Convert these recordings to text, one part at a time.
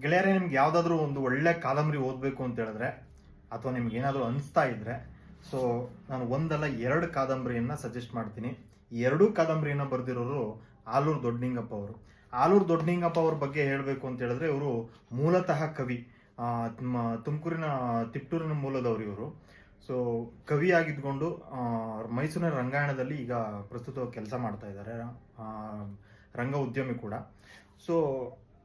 ಗೆಳೆಯರೇ ನಿಮ್ಗೆ ಯಾವುದಾದ್ರೂ ಒಂದು ಒಳ್ಳೆ ಕಾದಂಬರಿ ಓದಬೇಕು ಅಂತ ಹೇಳಿದ್ರೆ ಅಥವಾ ನಿಮ್ಗೆ ಏನಾದರೂ ಅನಿಸ್ತಾ ಇದ್ರೆ ಸೊ ನಾನು ಒಂದಲ್ಲ ಎರಡು ಕಾದಂಬರಿಯನ್ನ ಸಜೆಸ್ಟ್ ಮಾಡ್ತೀನಿ. ಎರಡು ಕಾದಂಬರಿಯನ್ನ ಬರೆದಿರೋರು ಆಲೂರು ದೊಡ್ಡನಿಂಗಪ್ಪ ಅವರು. ಆಲೂರು ದೊಡ್ಡನಿಂಗಪ್ಪ ಅವ್ರ ಬಗ್ಗೆ ಹೇಳಬೇಕು ಅಂತ ಹೇಳಿದ್ರೆ ಇವರು ಮೂಲತಃ ಕವಿ. ತುಮಕೂರಿನ ತಿಪ್ಟೂರಿನ ಮೂಲದವರು ಇವರು. ಸೊ ಕವಿಯಾಗಿದ್ಕೊಂಡು ಆ, ಮೈಸೂರಿನ ರಂಗಾಯಣದಲ್ಲಿ ಈಗ ಪ್ರಸ್ತುತ ಕೆಲಸ ಮಾಡ್ತಾ ಇದ್ದಾರೆ. ರಂಗ ಉದ್ಯಮಿ ಕೂಡ. ಸೊ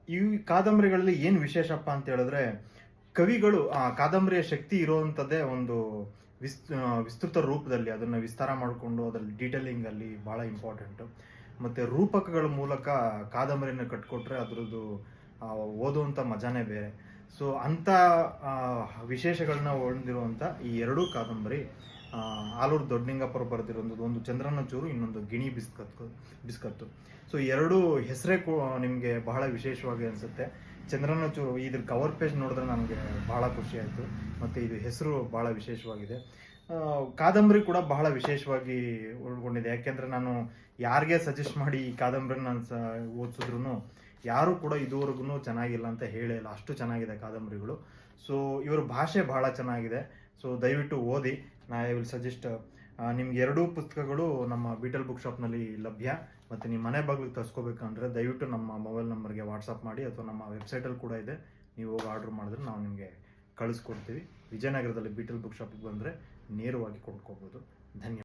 ಈ ಕಾದಂಬರಿಗಳಲ್ಲಿ ಏನು ವಿಶೇಷಪ್ಪ ಅಂತ ಹೇಳಿದ್ರೆ, ಕವಿಗಳು, ಆ, ಕಾದಂಬರಿಯ ಶಕ್ತಿ ಇರುವಂಥದ್ದೇ ಒಂದು ವಿಸ್ ವಿಸ್ತೃತ ರೂಪದಲ್ಲಿ ಅದನ್ನ ವಿಸ್ತಾರ ಮಾಡಿಕೊಂಡು ಅದರಲ್ಲಿ ಡೀಟೇಲಿಂಗ್ ಅಲ್ಲಿ ಬಹಳ ಇಂಪಾರ್ಟೆಂಟ್ ಮತ್ತೆ ರೂಪಕಗಳ ಮೂಲಕ ಕಾದಂಬರಿಯನ್ನು ಕಟ್ಕೊಟ್ರೆ ಅದರದ್ದು ಓದುವಂತ ಮಜಾನೇ ಬೇರೆ. ಸೊ ಅಂಥ ವಿಶೇಷಗಳನ್ನ ಹೊಂದಿರುವಂಥ ಈ ಎರಡೂ ಕಾದಂಬರಿ ಆಲೂರು ದೊಡ್ಡಿಂಗಪ್ಪರು ಬರೆದಿರೋದು ಒಂದು ಚಂದ್ರನ ಚೂರು ಇನ್ನೊಂದು ಗಿಣಿ ಬಿಸ್ಕತ್ ಬಿಸ್ಕತ್ತು. ಸೊ ಎರಡು ಹೆಸರೇ ನಿಮಗೆ ಬಹಳ ವಿಶೇಷವಾಗಿ ಅನಿಸುತ್ತೆ. ಚಂದ್ರನ ಚೂರು ಇದ್ರ ಕವರ್ ಪೇಜ್ ನೋಡಿದ್ರೆ ನನಗೆ ಬಹಳ ಖುಷಿ ಆಯಿತು. ಮತ್ತು ಇದು ಹೆಸರು ಬಹಳ ವಿಶೇಷವಾಗಿದೆ. ಕಾದಂಬರಿ ಕೂಡ ಬಹಳ ವಿಶೇಷವಾಗಿ ಒಳಗೊಂಡಿದೆ ಯಾಕೆಂದರೆ ನಾನು ಯಾರಿಗೆ ಸಜೆಸ್ಟ್ ಮಾಡಿ ಈ ಕಾದಂಬರಿನ ನಾನು ಸ ಓದಿಸಿದ್ರು ಯಾರು ಕೂಡ ಇದುವರೆಗೂ ಚೆನ್ನಾಗಿಲ್ಲ ಅಂತ ಹೇಳಿಲ್ಲ ಅಷ್ಟು ಚೆನ್ನಾಗಿದೆ ಕಾದಂಬರಿಗಳು. ಸೊ ಇವರ ಭಾಷೆ ಬಹಳ ಚೆನ್ನಾಗಿದೆ. ಸೊ ದಯವಿಟ್ಟು ಓದಿ. ನಾ ಐ ವಿಲ್ ಸಜೆಸ್ಟ್ ನಿಮ್ಗೆ ಎರಡೂ ಪುಸ್ತಕಗಳು ನಮ್ಮ ಬೀಟಲ್ ಬುಕ್ ಶಾಪ್ನಲ್ಲಿ ಲಭ್ಯ. ಮತ್ತು ನಿಮ್ಮ ಮನೆ ಬಾಗಿಲಿಗೆ ತರಿಸ್ಕೋಬೇಕಂದ್ರೆ ದಯವಿಟ್ಟು ನಮ್ಮ ಮೊಬೈಲ್ ನಂಬರ್ಗೆ ವಾಟ್ಸಪ್ ಮಾಡಿ ಅಥವಾ ನಮ್ಮ ವೆಬ್ಸೈಟಲ್ಲಿ ಕೂಡ ಇದೆ. ನೀವು ಹೋಗಿ ಆರ್ಡ್ರ್ ಮಾಡಿದ್ರೆ ನಾವು ನಿಮಗೆ ಕಳಿಸ್ಕೊಡ್ತೀವಿ. ವಿಜಯನಗರದಲ್ಲಿ ಬೀಟಲ್ ಬುಕ್ ಶಾಪಿಗೆ ಬಂದರೆ ನೇರವಾಗಿ ಕೊಂಡ್ಕೋಬೋದು. ಧನ್ಯವಾದ.